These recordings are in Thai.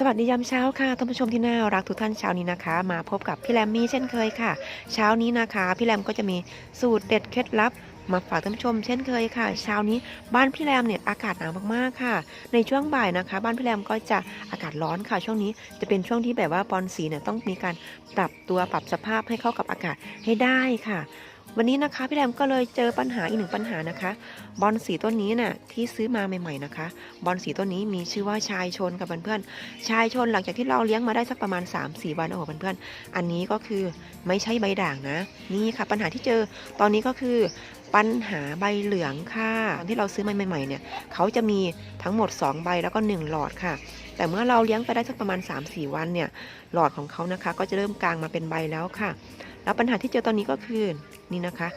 สวัสดียามเช้าค่ะท่านผู้ชมที่น่ารักทุกท่านเช้านี้นะคะ มาพบกับพี่แรมมี่เช่นเคยค่ะ เช้านี้นะคะ พี่แรมก็จะมีสูตรเด็ดเคล็ดลับ มาฝากท่านผู้ชมเช่นเคยค่ะ เช้านี้บ้านพี่แรมเนี่ยอากาศหนาวมากๆค่ะ ในช่วงบ่ายนะคะ บ้านพี่แรมก็จะอากาศร้อนค่ะ ช่วงนี้จะเป็นช่วงที่แบบว่าบอลสีเนี่ยต้องมีการปรับตัวปรับสภาพให้เข้ากับอากาศให้ได้ค่ะ วันนี้นะคะพี่แรมก็เลยเจอปัญหาอีกหนึ่งปัญหานะคะ บอลสีต้นนี้น่ะที่ซื้อมาใหม่ๆนะคะ บอลสีต้นนี้มีชื่อว่าชายชนกับเพื่อนๆชายชนหลังจากที่เราเลี้ยงมาได้สักประมาณ 3-4 วันโอ้โหเพื่อนๆอันนี้ก็คือไม่ใช่ใบด่างนะ นี่ค่ะปัญหาที่เจอตอนนี้ก็คือปัญหาใบเหลืองค่ะที่เราซื้อมาใหม่ๆเนี่ยเขาจะมีทั้งหมด 2 ใบแล้วก็ 1 หลอดค่ะ แต่เมื่อเราเลี้ยงไปได้สักประมาณ 3-4 วันเนี่ยหลอดของเขานะคะ ก็จะเริ่มกลางมาเป็นใบแล้วค่ะ แล้วปัญหาที่เจอตอนนี้ก็คือนี่นะคะ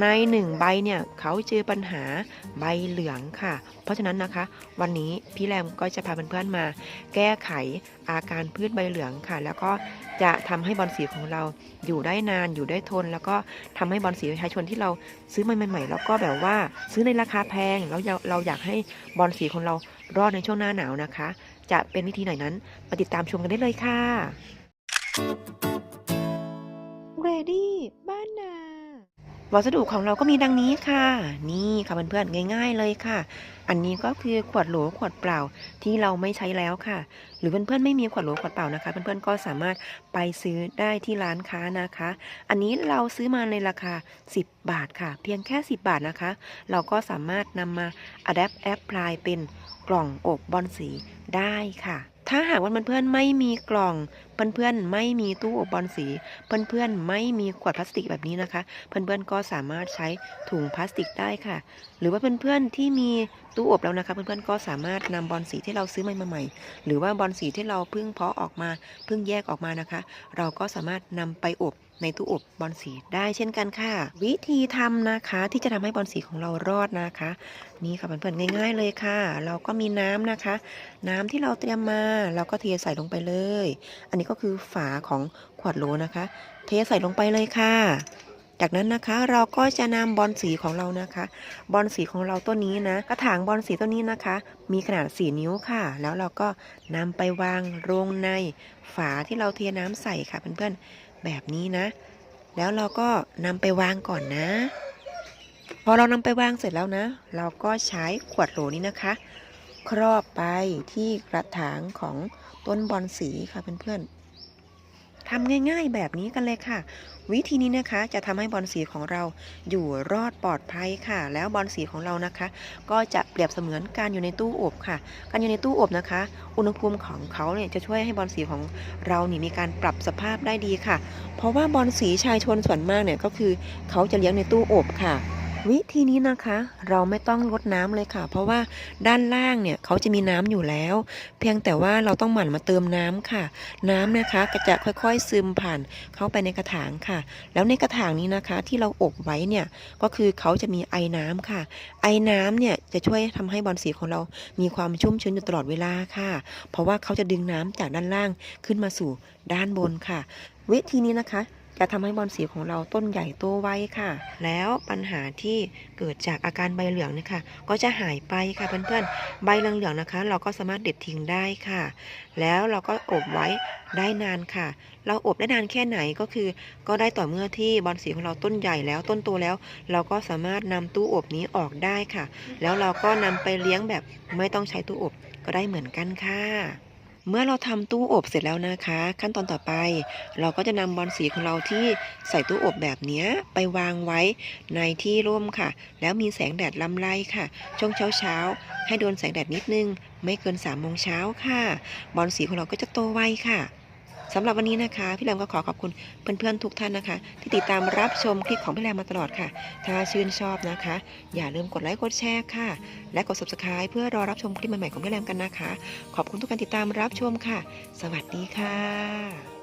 ในหนึ่งใบเนี่ยเขาเจอปัญหาใบเหลืองค่ะ เพราะฉะนั้นนะคะ วันนี้พี่แรมก็จะพาเพื่อนๆมา แก้ไขอาการพืชใบเหลืองค่ะ แล้วก็จะทำให้บอลสีของเราอยู่ได้นานอยู่ได้ทน แล้วก็ทำให้บอลสีประชาชนที่เราซื้อมาใหม่ๆแล้วก็แบบว่าซื้อในราคาแพงแล้วเราเราอยากให้บอลสีของเรารอดในช่วงหน้าหนาวนะคะ จะเป็นวิธีไหนนั้นมาติดตามชมกันได้เลยค่ะ Ready บ้านนาวัสดุของเราก็มีดังนี้ค่ะ นี่ค่ะเพื่อนๆง่าย ๆเลยค่ะ อันนี้ก็คือขวดโหลขวดเปล่าที่เราไม่ใช้แล้วค่ะ หรือเพื่อนๆไม่มีขวดโหลขวดเปล่านะคะ เพื่อนๆก็สามารถไปซื้อได้ที่ร้านค้านะคะ อันนี้เราซื้อมาในราคา 10 บาทค่ะ เพียงแค่ 10 บาทนะคะ เราก็สามารถนำมา adapt apply เป็นกล่องอบบอลสีได้ค่ะ ถ้าหากว่าเพื่อนๆไม่มีกล่อง เพื่อนๆไม่มีตู้อบบอลสี เพื่อนๆไม่มีขวดพลาสติกแบบนี้นะคะ เพื่อนๆก็สามารถใช้ถุงพลาสติกได้ค่ะ หรือว่าเพื่อนๆที่มีตู้อบแล้วนะคะ เพื่อนๆก็สามารถนำบอลสีที่เราซื้อมาใหม่ๆหรือว่าบอลสีที่เราเพิ่งเพาะออกมาเพิ่งแยกออกมานะคะ เราก็สามารถนำไปอบ ในตู้อบบอลสีได้เช่นกันค่ะ วิธีทำนะคะที่จะทำให้บอลสีของเรารอดนะคะ นี่ค่ะเพื่อนๆง่าย ๆ เลยค่ะ เราก็มีน้ำนะคะ น้ำที่เราเตรียมมาเราก็เทใส่ลงไปเลย อันนี้ก็คือฝาของขวดโหลนะคะ เทใส่ลงไปเลยค่ะจากนั้นนะคะเราก็จะนำบอลสีของเรานะคะ บอลสีของเราต้นนี้นะกระถางบอลสีต้นนี้นะคะ มีขนาด 4 นิ้วค่ะ แล้วเราก็นำไปวางลงในฝาที่เราเทน้ำใส่ค่ะเพื่อนๆ แบบนี้นะ แล้วเราก็นำไปวางก่อนนะ พอเรานำไปวางเสร็จแล้วนะ เราก็ใช้ขวดโหลนี้นะคะ ครอบไปที่กระถางของต้นบอลสีค่ะเพื่อนๆ ทำง่ายๆแบบนี้กันเลยค่ะ วิธีนี้นะคะจะทำให้บอลสีของเราอยู่รอดปลอดภัยค่ะ แล้วบอลสีของเรานะคะ ก็จะเปรียบเสมือนการอยู่ในตู้อบค่ะ การอยู่ในตู้อบนะคะ อุณหภูมิของเขาเนี่ยจะช่วยให้บอลสีของเรานี่มีการปรับสภาพได้ดีค่ะ เพราะว่าบอลสีชายชนส่วนมากเนี่ยก็คือเขาจะเลี้ยงในตู้อบค่ะ วิธีนี้นะคะเราไม่ต้องรดน้ำเลยค่ะ เพราะว่าด้านล่างเนี่ยเขาจะมีน้ำอยู่แล้ว เพียงแต่ว่าเราต้องหมั่นมาเติมน้ำค่ะ น้ำนะคะก็จะค่อยๆซึมผ่านเข้าไปในกระถางค่ะ แล้วในกระถางนี้นะคะที่เราอบไว้เนี่ยก็คือเขาจะมีไอ้น้ำค่ะ ไอ้น้ำเนี่ยจะช่วยทำให้บอลสีของเรามีความชุ่มชื้นอยู่ตลอดเวลาค่ะ เพราะว่าเขาจะดึงน้ำจากด้านล่างขึ้นมาสู่ด้านบนค่ะ วิธีนี้นะคะ จะทำให้บอลสีของเราต้นใหญ่โตไวค่ะ แล้วปัญหาที่เกิดจากอาการใบเหลืองเนี่ยค่ะก็จะหายไปค่ะเพื่อนๆ ใบเหลืองๆนะคะ เราก็สามารถเด็ดทิ้งได้ค่ะ แล้วเราก็อบไว้ได้นานค่ะ เราอบได้นานแค่ไหนก็คือ ก็ได้ต่อเมื่อที่บอลสีของเราต้นใหญ่แล้วต้นโตแล้ว เราก็สามารถนำตู้อบนี้ออกได้ค่ะ แล้วเราก็นำไปเลี้ยงแบบไม่ต้องใช้ตู้อบก็ได้เหมือนกันค่ะ เมื่อเราทำตู้อบเสร็จแล้วนะคะ ขั้นตอนต่อไป เราก็จะนำบอลสีของเราที่ใส่ตู้อบแบบนี้ไปวางไว้ในที่ร่มค่ะ แล้วมีแสงแดดลำไรค่ะ ช่วงเช้าเช้าให้โดนแสงแดดนิดนึง ไม่เกิน3ามโมงเช้าค่ะ บอลสีของเราก็จะโตไวค่ะ สำหรับวันนี้นะคะ พี่แรมก็ขอขอบคุณเพื่อนๆทุกท่านนะคะ ที่ติดตามรับชมคลิปของพี่แรมมาตลอดค่ะ ถ้าชื่นชอบนะคะ อย่าลืมกดไลค์กดแชร์ค่ะ และกด subscribe เพื่อรอรับชมคลิปใหม่ๆของพี่แรมกันนะคะ ขอบคุณทุกการติดตามรับชมค่ะ สวัสดีค่ะ